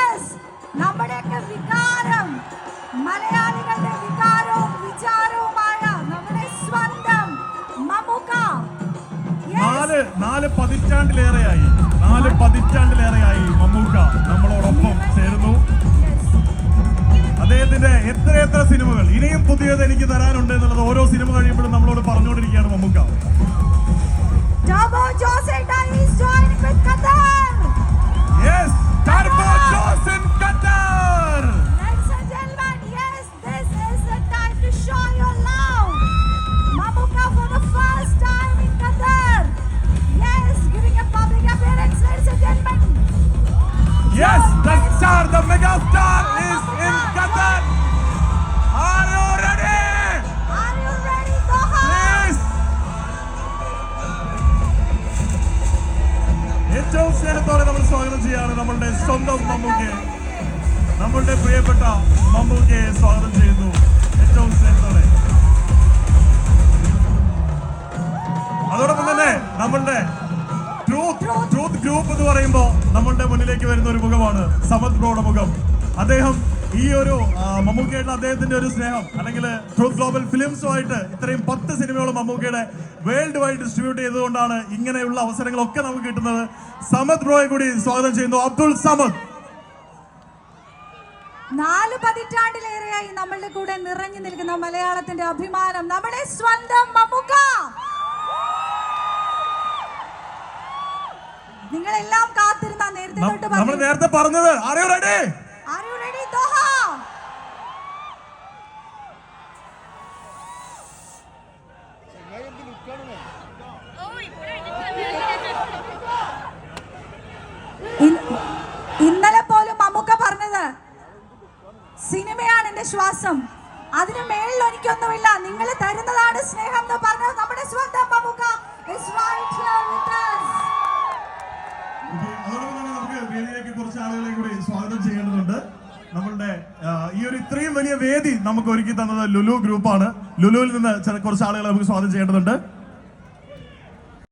us. നമ്മുടെയൊക്കെ വികാരം മലയാളികളുടെ വികാരവും വിചാരവുമായ നമ്മുടെ സ്വന്തം മമുക നാല് നാല് പതിറ്റാണ്ടിലേറെയായി. നാല് പതിറ്റാണ്ടിലേറെയായി മമ്മൂക്ക നമ്മളോടൊപ്പം ചേരുന്നു. അദ്ദേഹത്തിന്റെ എത്ര എത്ര സിനിമകൾ ഇനിയും പുതിയത് എനിക്ക് തരാനുണ്ട് എന്നുള്ളത് ഓരോ സിനിമ കഴിയുമ്പോഴും നമ്മളോട് yes the star, the mega star is in Qatar. Are you ready? Are you ready, Doha? Please. ഏറ്റവും സ്നേഹത്തോടെ നമ്മൾ സ്വാഗതം ചെയ്യാണ് നമ്മളുടെ സ്വന്തം മമ്മൂക്കയെ നമ്മളുടെ പ്രിയപ്പെട്ട മമ്മൂക്കയെ സ്വാഗതം ചെയ്യുന്നു ഏറ്റവും സ്നേഹത്തോടെ ട്രൂത്ത് ഗ്രൂപ്പ് എന്ന് പറയുമ്പോൾ നമ്മളുടെ മുന്നിലേക്ക് വരുന്ന ഒരു മുഖമാണ് സമത് ബ്രോയുടെ മുഖം. അദ്ദേഹം ഈ ഒരു മമ്മൂക്കയുടെ അദ്ദേഹത്തിന്റെ ഒരു സ്നേഹം അല്ലെങ്കിൽ ട്രൂത്ത് ഗ്ലോബൽ ഫിലിംസുമായിട്ട് ഇത്രയും പത്ത് സിനിമകളും മമ്മൂക്കയുടെ വേൾഡ് വൈഡ് ഡിസ്ട്രിബ്യൂട്ട് ചെയ്തുകൊണ്ടാണ് ഇങ്ങനെയുള്ള അവസരങ്ങളൊക്കെ നമുക്ക് കിട്ടുന്നത്. സമത് ബ്രോയെ കൂടി സ്വാഗതം ചെയ്യുന്നു. അബ്ദുൾ സമത് നാല് പതിറ്റാണ്ടിലേറെയായി നമ്മളുടെ കൂടെ നിറഞ്ഞു നിൽക്കുന്ന മലയാളത്തിന്റെ അഭിമാനം നമ്മുടെ സ്വന്തം മമ്മുക്ക. നിങ്ങളെല്ലാം കാത്തിരുന്ന നേരത്തെ തൊട്ട് നമ്മൾ നേരത്തെ പറഞ്ഞത്. ആരെയോ റെഡി Are റെഡി ready, ഇന്നലെ പോലും മമ്മൂക്ക പറഞ്ഞത് സിനിമയാണ് എന്റെ ശ്വാസം. അതിന് മേളിൽ എനിക്കൊന്നുമില്ല നിങ്ങൾ തരുന്നതാണ് സ്നേഹം. കുറച്ച് ആളുകളെ കൂടി സ്വാഗതം ചെയ്യേണ്ടതുണ്ട്. നമ്മളുടെ ഈ ഒരു ഇത്രയും വലിയ വേദി നമുക്ക് ഒരുക്കി തന്നത് ലുലു ഗ്രൂപ്പാണ്. ലുലുവിൽ നിന്ന് കുറച്ച് ആളുകളെ നമുക്ക് സ്വാഗതം ചെയ്യേണ്ടതുണ്ട്.